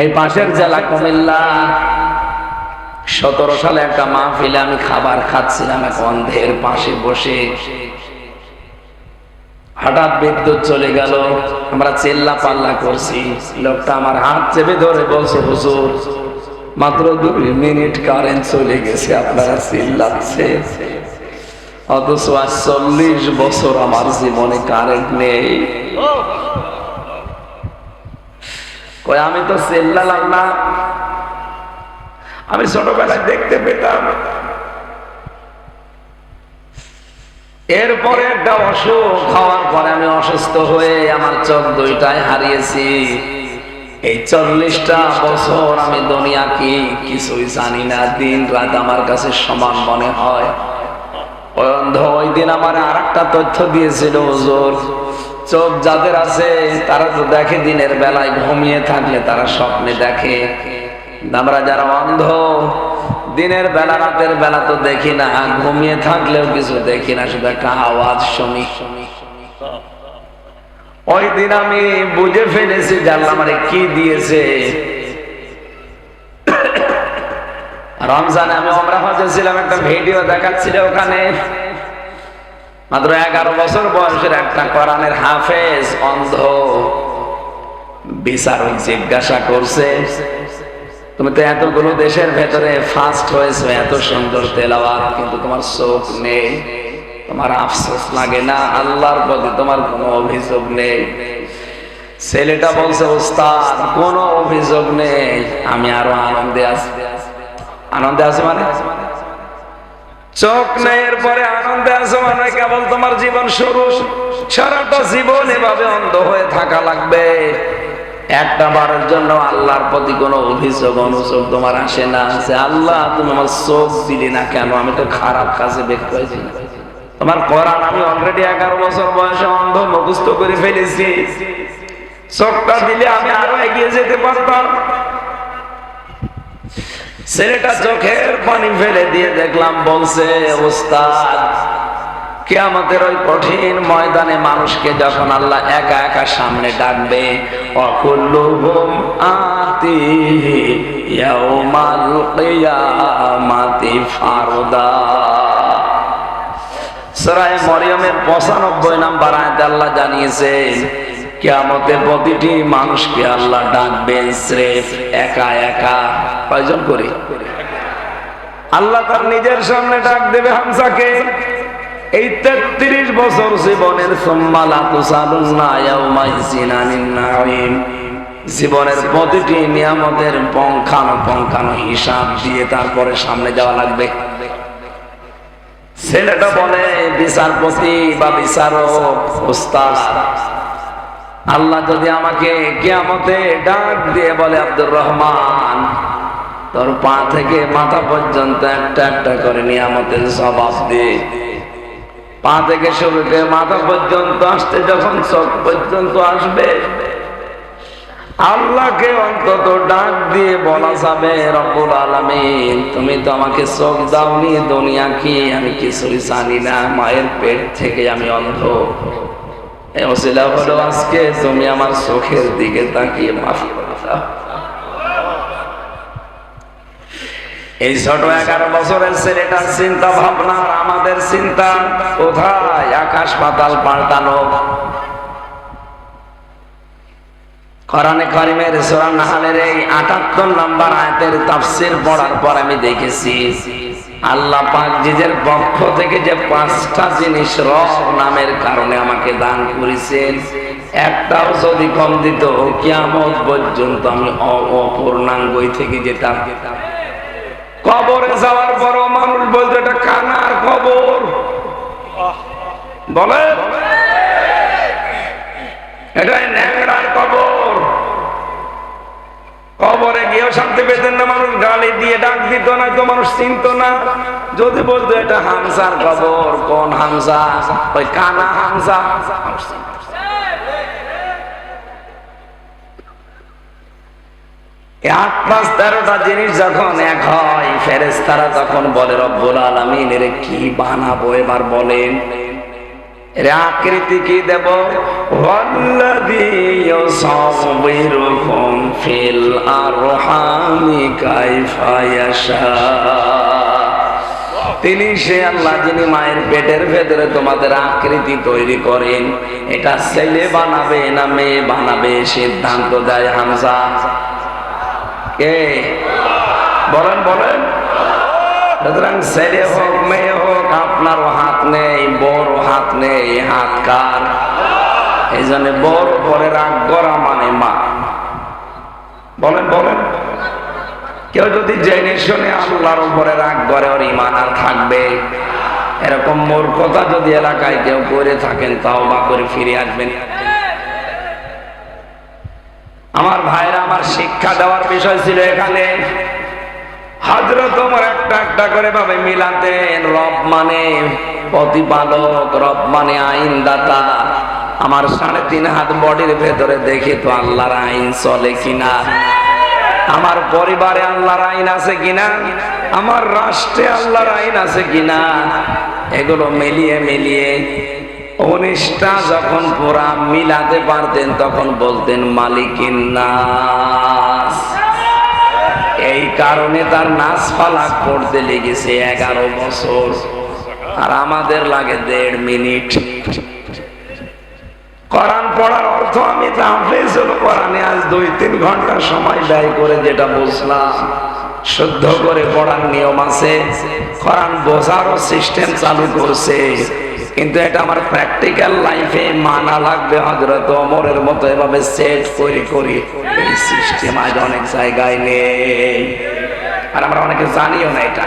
এই পাশের জেলা কুমিল্লা। সতেরো সালে একটা মাহফিলে আমি খাবার খাচ্ছিলাম এক অন্ধের পাশে বসে। হঠাৎ বিদ্যুৎ চলে গেল, আমরা চেল্লা পাল্লা করছি। লোকটা আমার হাত চেপে ধরে বলছে, হুজুর, মাত্র দুই মিনিট কারেন্ট চলে গেছে, আপনারা চিল্লাচ্ছে। অথচ আজ চল্লিশ বছর আমার জীবনে কারেন্ট নেই। কই আমি তো চিল্লালাম না। আমি ছোটবেলায় দেখতে পেতাম। এরপরে একটা অসুখ হওয়ার পরে আমি অসুস্থ হয়ে আমার চোখ দুইটাই হারিয়েছি। এই চল্লিশটা বছর আমি দুনিয়া কি কিছুই জানি না। দিন রাত আমার কাছে সমান মনে হয়। অন্ধ ওই দিন আমার আর একটা তথ্য দিয়েছিল হুজুর। চোখ যাদের আছে, তারা তো দেখে দিনের বেলায় ঘুমিয়ে থাকলে তারা স্বপ্নে দেখে। আমরা যারা অন্ধ, দিনের বেলা, রাতের বেলা তো দেখি না, ঘুমিয়ে থাকলেও কিছু দেখি না, শুধু একটা আওয়াজ শুনি। ওই দিন আমি বুঝে ফেলেছি জানলাম মানে কি দিয়েছে। রমজানে আমি আমরা হজে ছিলাম, একটা ভিডিও দেখাচ্ছিল ওখানে। মাত্র এগারো বছর বয়সের একটা কোরআনের হাফেজ, অন্ধ। বিচারক জিজ্ঞাসা করছে, তুমি তো এতগুলো দেশের ভেতরে ফার্স্ট হয়েছো, এত সুন্দর তেলাওয়াত, কিন্তু তোমার চোখ নেই, তোমার আফসোস লাগে না, আল্লাহর প্রতি তোমার কোনো অভিযোগ নেই। ছেলেটা বলছে, ওস্তাদ, কোনো অভিযোগ নেই, আমি আরও আনন্দে আছি। আনন্দে আছি মানে? চোখ নেই এরপরে আনন্দে আছো মানে কেবল তোমার জীবন শুরু। সারাটা জীবন এভাবে অন্ধ হয়ে থাকা লাগবে। একটা বারের জন্য আল্লাহর প্রতি কোনো অভিযোগ, অনুযোগ তোমার আসে না। যে আল্লাহ, তুমি আমার চোখ দিলি না কেন? আমি তো খারাপ কাজে ব্যক্ত হয়েছি। তোমার কোরআন আমি অলরেডি এগারো বছর বয়সে অন্ধ, মুখস্থ করে ফেলেছি। চোখটা দিলে আমি আরও এগিয়ে যেতে পারতাম। ছেলেটা চোখের পানি ফেলে দিয়ে দেখলাম, বলছে, ওস্তাদ, কেয়ামতের ওই কঠিন ময়দানে মানুষকে যখন আল্লাহ একা একা সামনে ডাকবে ইয়াউমাল 95 নাম্বার আয়াতে আল্লাহ জানিয়েছেন প্রতিটি মানুষকে আল্লাহ ডাকবেন স্রেফ একা একা। কয়জন করে? আল্লাহ তার নিজের সামনে ডাক দেবে হামসাকে। এই তেত্রিশ বছর জীবনের জীবনের প্রতিটি নিয়ামতের পঙ্খানো পঙ্খানো হিসাব দিয়ে তারপরে সামনে যাওয়া লাগবে। ছেলেটা বলে, বিচারপতি বা বিচারক আল্লাহ যদি আমাকে কেয়ামতে ডাক দিয়ে বলে, আব্দুর রহমান, তোর পা থেকে মাথা পর্যন্ত একটা একটা করে নিয়ামতের দিয়ে পা থেকে শুরু করে মাথা পর্যন্ত আসতে যখন চোখ পর্যন্ত আসবে, আল্লাহকে অন্তত ডাক দিয়ে বলা যাবে, রব্বুল আলামিন, তুমি তো আমাকে চোখ দাওনি, দুনিয়া কি আমি কিছুই জানি না, মায়ের পেট থেকে আমি অন্ধ। অসিলা হলো আজকে তুমি আমার চোখের দিকে তাকিয়ে মাফ করে দাও। এই ছোট এগারো বছরের ছেলেটার চিন্তা ভাবনা, আমাদের চিন্তা, কোথায় আকাশ পাতাল পাল্টানো? কোরআনে কারিমের সূরা নাহলের এই 78 নম্বর আয়াতের তাফসীর পড়ার পর আমি দেখেছি, আল্লাহ পাক নিজের পক্ষ থেকে যে পাঁচটা জিনিস রব নামের কারণে আমাকে দান করেছেন, একটাও যদি কম দিত কিয়ামত পর্যন্ত আমি অপূর্ণাঙ্গই থেকে যেতাম। কবরে যাওয়ার পরও মানুষ বলতো, এটা কানার কবর বলে কবরে শান্তি পেতেন না, মানুষ গালি দিয়ে ডাক দিত না, তো মানুষ চিনত না। যদি বলতো, এটা হামসার কবর, কোন হামসা ওই কানা হামসা। আট পাঁচ তেরোটা জিনিস যখন এক হয় ফেরেস্তারা তখন বলে, রব্বুল কি বানাবো? এবার বলেন তিনি সে আল্লাহ যিনি মায়ের পেটের ভেতরে তোমাদের আকৃতি তৈরি করেন। এটা ছেলে বানাবে না মেয়ে বানাবে? সিদ্ধান্ত দেয় হামজা। কে? বলেন বলেন। সুতরাং ছেলে হোক, মেয়ে হোক, আপনারও হাত নেই, বড় হাত নেই, হাত কার? এই জন্য বড় পরে রাগ করা মানে মা। বলেন বলেন। কেউ যদি জেনে শুনে আল্লাহর উপরে রাগ করে, ওর ইমান আর থাকবে। এরকম মূর্খতা যদি এলাকায় কেউ করে থাকেন, তাও বা করে ফিরে আসবেন। আমার ভাইরা, আমার শিক্ষা দেওয়ার বিষয় ছিল এখানে। হজরত তোমার একটা একটা করে ভাবে মিলাতেন, রব মানে প্রতিপালক, রব মানে আইনদাতা। আমার সাড়ে তিন হাত বডির ভেতরে দেখি তো আল্লাহর আইন চলে কিনা। আমার পরিবারে আল্লাহর আইন আছে কিনা? আমার রাষ্ট্রে আল্লাহর আইন আছে কিনা? এগুলো মিলিয়ে মিলিয়ে উনিশটা যখন পুরা মিলাতে পারতেন, তখন বলতেন মালিকিন এই কারণে তার নাচ ফালাক করতে লেগেছে এগারো বছর। আর আমাদের লাগে দেড় মিনিট। কোরআন পড়ার অর্থ আমি কোরআনে আজ দুই তিন ঘণ্টা সময় ব্যয় করে যেটা বুঝলাম, শুদ্ধ করে পড়ার নিয়ম আছে। কোরআন বোঝারও সিস্টেম চালু করছে। কিন্তু এটা আমার প্র্যাকটিক্যাল লাইফে মানা লাগবে হজরত অমরের মতো এভাবে সেট করে করি। এই সিস্টেম আজ অনেক জায়গায় নেই। আর আমরা অনেকে জানিও না এটা।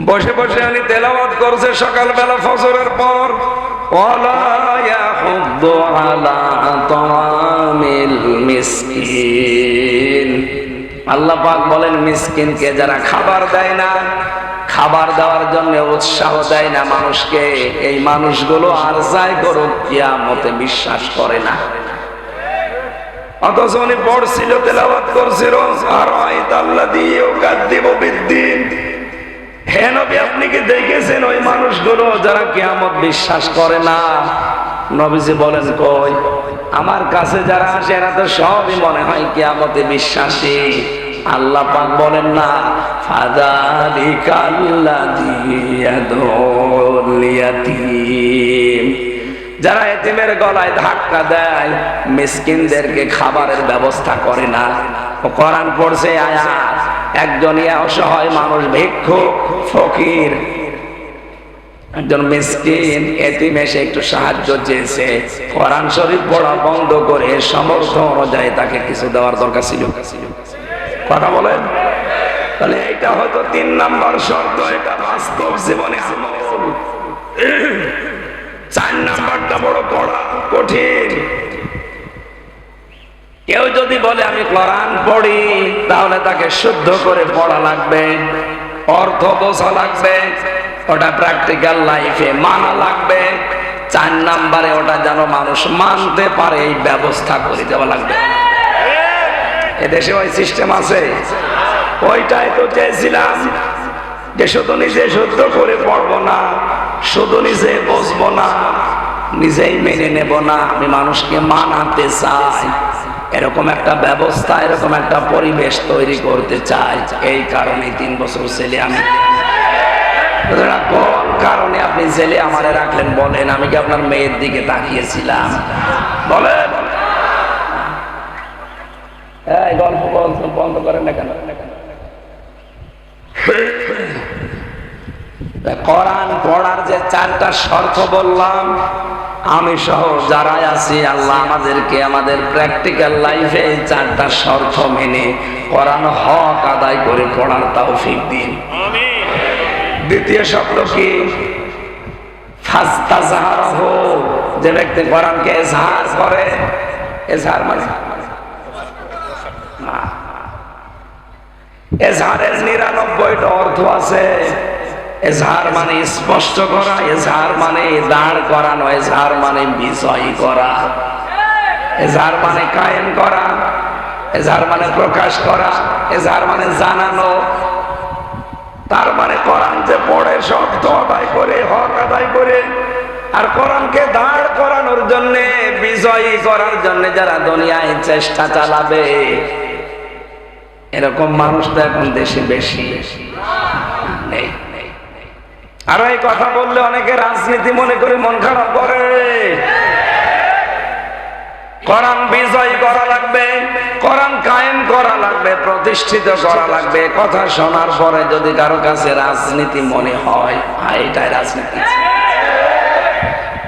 বসে বসে উনি তেলাওয়াত করছে সকালবেলা ফজরের পর। আল্লাহ পাক বলেন, মিসকিনকে যারা খাবার দেয় না খাবার দেওয়ার জন্য উৎসাহ দেয় না মানুষকে। এই মানুষগুলো আর যাই করুক, কিয়ামতে বিশ্বাস করে না। অথচ উনি পড়ছিল, তেলাওয়াত করছিল, আর আল্লাহ দিয়ে আপনি কি দেখেছেন ওই মানুষগুলো যারা কিয়ামত বিশ্বাস করে না? নবীজি বলেন, কই, আমার কাছে যারা আসে, এরা তো সবই মনে হয় কিয়ামতে বিশ্বাসী। আল্লাহ পাক বলেন না যারা এতিমের গলায় ধাক্কা দেয়, মিসকিনদেরকে খাবারের ব্যবস্থা করে না। কোরআন পড়ছে আয়াত, একজন অসহায় মানুষ, ভিক্ষুক, ফকির, একজন মিসকিন, এতিম এসে একটু সাহায্য চেয়েছে। কোরআন শরীফ পড়া বন্ধ করে সমর্থ অনুযায়ী তাকে কিছু দেওয়ার দরকার ছিল। কথা বলেন। তাহলে এইটা হয়তো তিন নাম্বার শর্ত, এটা বাস্তব জীবনে চার নাম্বারটা বড় পড়া কঠিন। কেউ যদি বলে, আমি কোরআন পড়ি তাহলে তাকে শুদ্ধ করে পড়া লাগবে, অর্থ বোঝা লাগবে, ওটা প্র্যাকটিক্যাল লাইফে মানা লাগবে। চার নাম্বারে ওটা যেন মানুষ মানতে পারে, এই ব্যবস্থা করে দেওয়া লাগবে। এদেশে ওই সিস্টেম আছে। ওইটাই তো চেয়েছিলাম যে শুধু নিজে শুদ্ধ করে পড়ব না, শুধু নিজে বসবো না, নিজেই মেনে নেব না। আমি মানুষকে মানাতে চাই। এরকম একটা ব্যবস্থা, এরকম একটা পরিবেশ তৈরি করতে চাই। এই কারণে তিন বছর ছেলে আমি। কারণে আপনি ছেলে আমারে রাখলেন বলেন, আমি কি আপনার মেয়ের দিকে তাকিয়েছিলাম? বলেন। এই, গল্প বন্ধ করেন না কেন? কোরআন পড়ার যে চারটা শর্ত বললাম, আমি সহ যারাই আছি, আল্লাহ আমাদেরকে আমাদের প্র্যাকটিক্যাল লাইফে এই চারটা শর্ত মেনে কোরআন হক আদায় করে পড়ার তৌফিক দিন। দ্বিতীয় শব্দ কি? ফাস্তাজাহারহ যে ব্যক্তি কোরআনকে এজহার করে, এজহার মানে না। এজহারের নিরানব্বইটা অর্থ আছে। এজহার মানে স্পষ্ট করা, এজহার মানে দাঁড় করানো, এজহার মানে বিষয় করা। এজহার মানে কায়েম করা, এজহার মানে প্রকাশ করা, এজহার মানে জানানো। তার মানে কোরআন যে পড়ে শব্দ আদায় করে, হক আদায় করে। আর কোরআনকে দাঁড় করানোর জন্য, বিজয়ী করার জন্য যারা দুনিয়ায় চেষ্টা চালাবে এরকম মানুষ তো এখন দেশে বেশি। নেই। আর এই কথা বললে অনেকে রাজনীতি মনে করে মন খারাপ করে। কোরআন বিজয় করা লাগবে কোরআন কায়েম করা লাগবে প্রতিষ্ঠিত করা লাগবে কথা শোনার পরে যদি কারও কাছে রাজনীতি মনে হয় হ্যাঁ, এটাই রাজনীতি।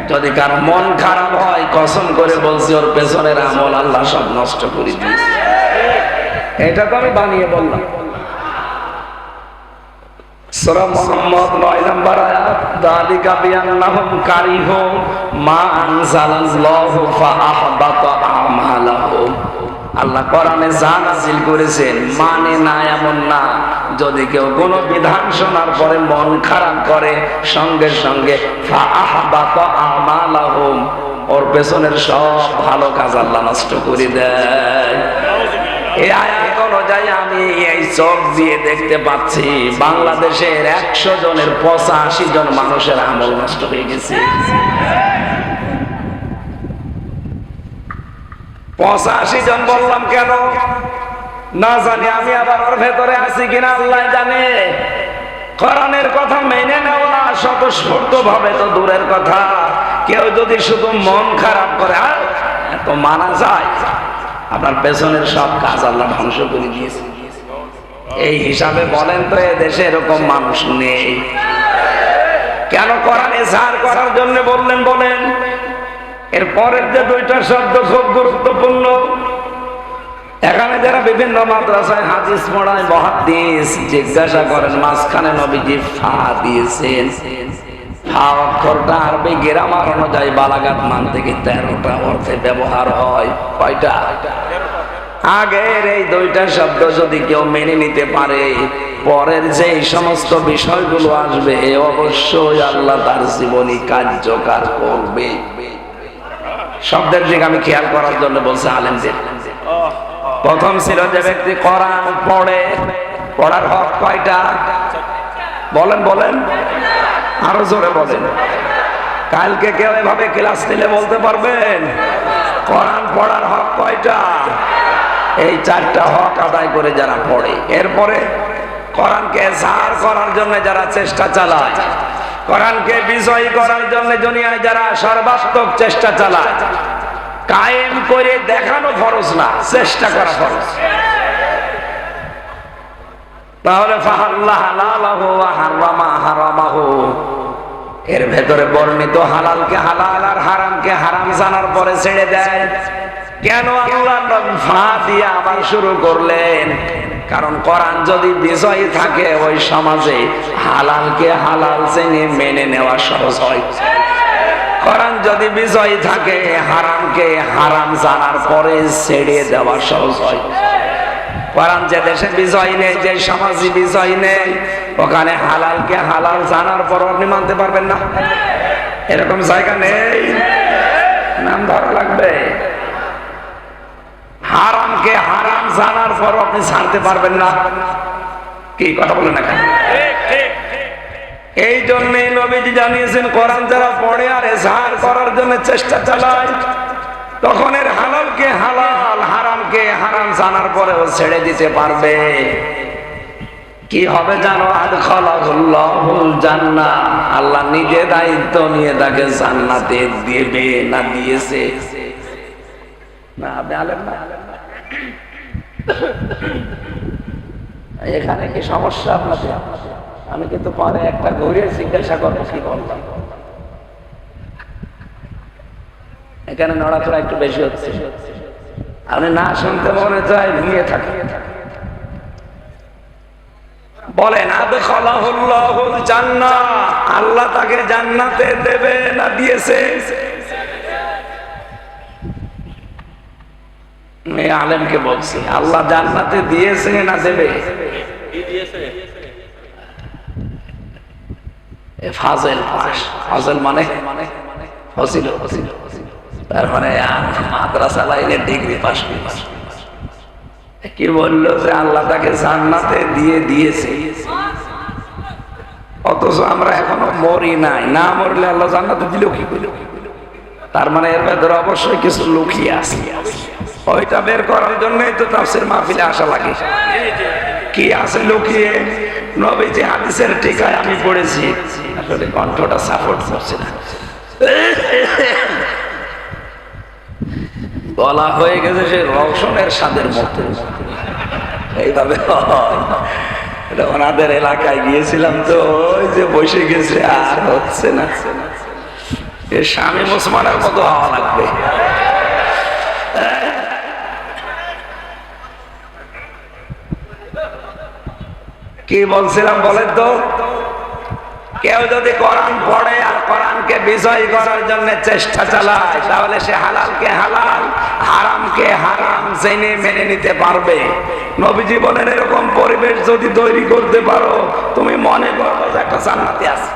যদি কারও মন খারাপ হয় কসম করে বলছি ওর পেছনের আমল আল্লাহ সব নষ্ট করে দিয়েছে। এটা তো আমি বানিয়ে বললাম। সূরা মুহাম্মদ 9 নম্বর আয়াত যালিকা বিআন্নাহুম কারিহু মা আনজালাল্লাহু ফাআহবাতা আমালাহুম আল্লাহ কোরআনে যা নাযিল করেছেন মানে যদি কেউ কোনো বিধান শোনার পরে মন খারাপ করে, সঙ্গে সঙ্গে ওর পেছনের সব ভালো কাজ আল্লাহ নষ্ট করে দেয়। পঁচাশি জন বললাম কেন? না জানি আমি আবার ওর ভেতরে আছি কিনা, আল্লাহ জানে। কোরআনের কথা মেনে নেওয়া স্বতঃস্ফূর্ত ভাবে তো দূরের কথা। কেউ যদি শুধু মন খারাপ করে এত মানা যায়। আপনার পেছনের সব কাজ আল্লাহ ধ্বংস করে দিয়েছে। এই হিসাবে বলেন তো, এ দেশে এরকম মানুষ নেই। কেন কোরআনে ঝাড় করার জন্য বললেন, বলেন, এর পরের যে দুইটা শব্দ খুব গুরুত্বপূর্ণ। এখানে যারা বিভিন্ন মাদ্রাসায় হাদিস পড়ায় মহাদিস জিজ্ঞাসা করেন, মাঝখানে নবীজি ফা দিয়েছেন। ব্যবহার হয়। কয়টা? আগের এই দুইটা শব্দ যদি কেউ মেনে নিতে পারে, পরের যে সমস্ত বিষয়গুলো আসবে অবশ্যই আল্লাহ তার জীবনী কার্যকর করবে। শব্দের দিকে আমি খেয়াল করার জন্য বলছে আলেমদের। প্রথম ছিল যে ব্যক্তি কোরআন পড়ে, পড়ার হক কয়টা? বলেন বলেন। আরও জোরে বলেন। কালকে কেউ এভাবে ক্লাস নিলে বলতে পারবেন, কোরআন পড়ার হক কয়টা? এই চারটা হক আদায় করে যারা পড়ে। এরপরে কোরআনকে ঝাড় করার জন্য যারা চেষ্টা চালায়, কোরআনকে বিজয়ী করার জন্য দুনিয়ায় যারা সর্বাত্মক চেষ্টা চালায়, কায়েম করে দেখানো ফরজ না, চেষ্টা করা ফরজ। তাহলে এর ভেতরে বর্ণিত হালালকে হালাল আর হারামকে হারাম জানার পরে ছেড়ে দেয়। কেন আল্লাহ ফা দিয়ে আবার শুরু করলেন? কারণ কোরআন যদি বিজয়ী থাকে, ওই সমাজে হালালকে হালাল চেনে মেনে নেওয়া সহজ হয়। কোরআন যদি বিজয়ী থাকে, হারামকে হারাম জানার পরে ছেড়ে দেওয়া সহজ হয়। কোরআন যে দেশে বিজয় নেই, যে সমাজে বিজয় নেই, ওখানে হালালকে হালাল জানার পর আপনি মানতে পারবেন না। এরকম জায়গা নেই। নাম ধরা লাগবে। হারামকে হারাম জানার পর আপনি ছাড়তে পারবেন না। কি কথা বলেন না এই জন্য নবীজি জানিয়েছেন, কোরআন যারা পড়ে আর এজাহার করার জন্য চেষ্টা চালায় তখন এর হালালকে হালাল হারামকে হারাম জানার পরেও ছেড়ে দিতে পারবে। কি হবে জানো? আদ খলাহুল জান্না আল্লাহ নিজে দায়িত্ব নিয়ে তাকে জান্নাতে দেবে না দিয়েছে। না, আপনি না? এখানে কি সমস্যা আপনাদের? আমি কিন্তু পরে একটা ঘুরে জিজ্ঞাসা করব, কি বললাম? এখানে নড়াচড়া একটু বেশি হচ্ছে। আপনি না শুনতে মনে চাই, ঘুমিয়ে থাকে। বলেন আল্লাহ তাকে জান্নাতে দেবে না দিয়েছে? আলেমকে বলছি, আল্লাহ জান্নাতে দিয়েছে না দেবে? ফাজেল ফাজেল মানে? ফসিল ফসিল তার মানে মাদ্রাসা লাইনে ডিগ্রি পাস কি বলল যে আল্লাহ তাকে জান্নাতে দিয়ে দিয়েছে। অথচ আমরা এখনও মরি নাই। না মরলে আল্লাহ জান্নাতে দিল কি করে? তার মানে এর ভেতরে অবশ্যই কিছু লুকিয়ে আছে। ওইটা বের করার জন্যই তো তাফসির মাহফিলে আসা লাগে। কি আছে লুকিয়ে? নবীজি হাদিসের টিকায় আমি পড়েছি। আসলে কণ্ঠটা সাপোর্ট করছে না। গলা হয়ে গেছে সে রওশনের স্বাদের মতো। এইভাবে ওনাদের এলাকায় গিয়েছিলাম তো, ওই যে বসে গেছে, আর হচ্ছে না। স্বামী মুসলমানের মতো হওয়া লাগবে। কি বলছিলাম বলেন তো? কেউ যদি কোরআন পড়ে আর কোরআনকে বিজয় করার জন্য চেষ্টা চালায়, তাহলে সে হালালকে হালাল, হারামকে হারাম জেনে মেনে নিতে পারবে। নবীজি বলেন, এরকম পরিবেশ যদি তৈরি করতে পারো, তুমি মনে করো যে একটা জান্নাতে আছে।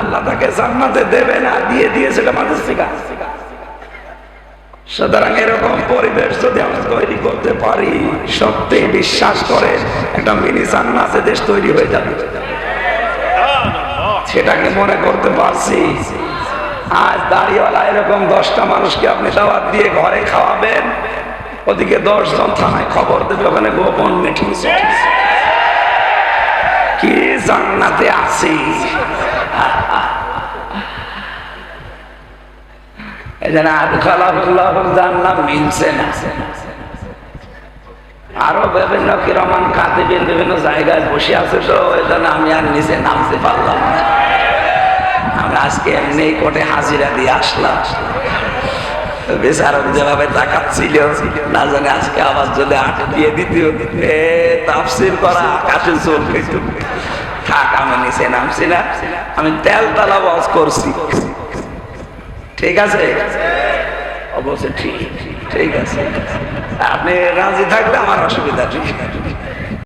আল্লাহ তাকে জান্নাতে দেবে না, দিয়ে দিয়ে সেটা মানুষ শিখা সুতরাং এরকম পরিবেশ যদি আমরা তৈরি করতে পারি, সত্যি বিশ্বাস করে একটা মিনি জান্নাতে দেশ তৈরি হয়ে যাবে। সেটাকে মনে করতে পারছি। আজ দাড়িওয়ালা এরকম দশটা মানুষকে আপনি দাওয়াত দিয়ে ঘরে খাওয়াবেন, ওদিকে দশ জন থানায় খবর দেবে, ওখানে গোপন মিটিং কি জান্নাতে আছি? এখানে আদখালাহুল্লাহুল জান্নাত মিলছে না। আরও বিভিন্ন কিরমান কাতিবিন বিভিন্ন জায়গায় বসে আছে তো ওই জন্য আমি আর নিচে নামতে পারলাম না। আমরা আজকে এমনি কোর্টে হাজিরা দিয়ে আসলাম। বিচারক যেভাবে তাকাচ্ছিল, না জানে আজকে আবার যদি আটে দিয়ে দ্বিতীয় তাফসির করা আকাশে একটু। থাক, আমি নিচে নামছি না। আমি তেল তালা বস করছি। ঠিক আছে? অবশ্যই ঠিক ঠিক আছে। আপনি রাজি থাকলে আমার অসুবিধা ঠিক